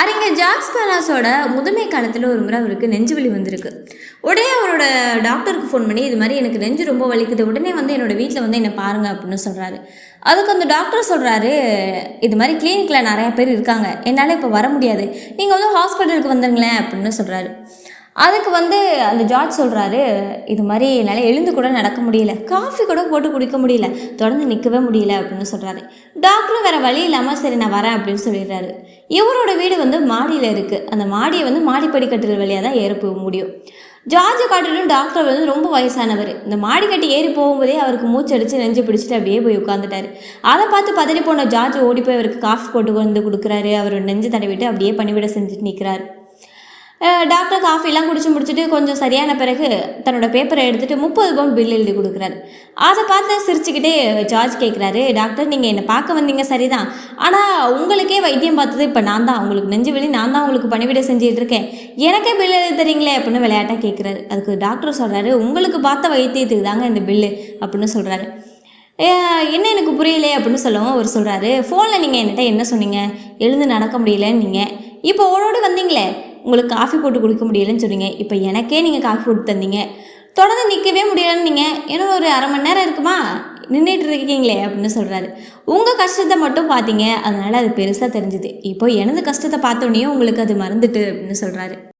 அறிஞர் ஜாக்ஸ் பலாஸோட முதுமை காலத்தில் ஒரு முறை அவருக்கு நெஞ்சு வலி வந்திருக்கு. உடனே அவரோட டாக்டருக்கு ஃபோன் பண்ணி இது மாதிரி எனக்கு நெஞ்சு ரொம்ப வலிக்குது உடனே வந்து என்னோடய வீட்டில் வந்து என்னை பாருங்க அப்படின்னு சொல்கிறாரு அதுக்கு அந்த டாக்டர் சொல்கிறாரு இது மாதிரி கிளினிக்கில் நிறையா பேர் இருக்காங்க என்னால் இப்போ வர முடியாது. நீங்கள் வந்து ஹாஸ்பிட்டலுக்கு வந்துருங்களேன் அப்படின்னு சொல்கிறாரு அதுக்கு வந்து அந்த ஜார்ஜ் சொல்கிறாரு இது மாதிரி என்னால் எழுந்து கூட நடக்க முடியல. காஃபி கூட போட்டு குடிக்க முடியல. தொடர்ந்து நிற்கவே முடியல அப்படின்னு சொல்கிறாரு டாக்டரும் வேறு வழி இல்லாமல் சரி நான் வரேன் அப்படின்னு சொல்லிடுறாரு. இவரோட வீடு வந்து மாடியில் இருக்குது அந்த மாடியை வந்து மாடிப்படிக்கட்டில் வழியாக தான் ஏற போக முடியும். ஜார்ஜை காட்டிலும் டாக்டர் வந்து ரொம்ப வயசானவர். இந்த மாடி கட்டி ஏறி போகும்போதே அவருக்கு மூச்சடிச்சு நெஞ்சு பிடிச்சிட்டு அப்படியே போய் உட்காந்துட்டாரு அதை பார்த்து பதறி போன ஜார்ஜ் ஓடி போய் அவருக்கு காஃபி போட்டு வந்து கொடுக்குறாரு. அவரோட நெஞ்சு தடவிட்டு அப்படியே பணிவிட செஞ்சுட்டு நிற்கிறாரு டாக்டர் காஃபிலாம் குடிச்சு முடிச்சுட்டு கொஞ்சம் சரியான பிறகு தன்னோட பேப்பரை எடுத்துகிட்டு முப்பது பவுண்ட் பில் எழுதி கொடுக்குறாரு. அதை பார்த்து சிரிச்சுக்கிட்டே ஜார்ஜ் கேட்குறாரு டாக்டர் நீங்கள் என்னை பார்க்க வந்தீங்க சரிதான். ஆனால் உங்களுக்கே வைத்தியம் பார்த்தது இப்போ நான் தான். உங்களுக்கு நெஞ்சு வலி நான் தான் உங்களுக்கு பணிவிட செஞ்சுட்டு இருக்கேன். எனக்கே பில் எழுதி தரீங்களே அப்படின்னு விளையாட்டாக கேட்குறாரு அதுக்கு டாக்டர் சொல்கிறாரு உங்களுக்கு பார்த்த வைத்தியத்துக்கு தாங்க இந்த பில்லு அப்படின்னு சொல்கிறாரு என்ன எனக்கு புரியல அப்படின்னு சொல்லவும் அவர் சொல்கிறாரு ஃபோனில் நீங்கள் என்கிட்ட என்ன சொன்னீங்க? எழுந்து நடக்க முடியலன்னு நீங்கள் இப்போ ஓடோடி வந்தீங்களே. உங்களுக்கு காஃபி போட்டு குடிக்க முடியலன்னு சொன்னீங்க இப்போ எனக்கே நீங்கள் காஃபி போட்டு தந்தீங்க. தொடர்ந்து நிற்கவே முடியலன்னு நீங்கள் இன்னும் ஒரு அரை மணி நேரம் இருக்குமா? நின்றுட்டு இருக்கீங்களே அப்படின்னு சொல்கிறாரு உங்கள் கஷ்டத்தை மட்டும் பார்த்தீங்க அதனால் அது பெருசாக தெரிஞ்சுது. இப்போ எனது கஷ்டத்தை பார்த்தோன்னே உங்களுக்கு அது மறந்துட்டு அப்படின்னு சொல்கிறாரு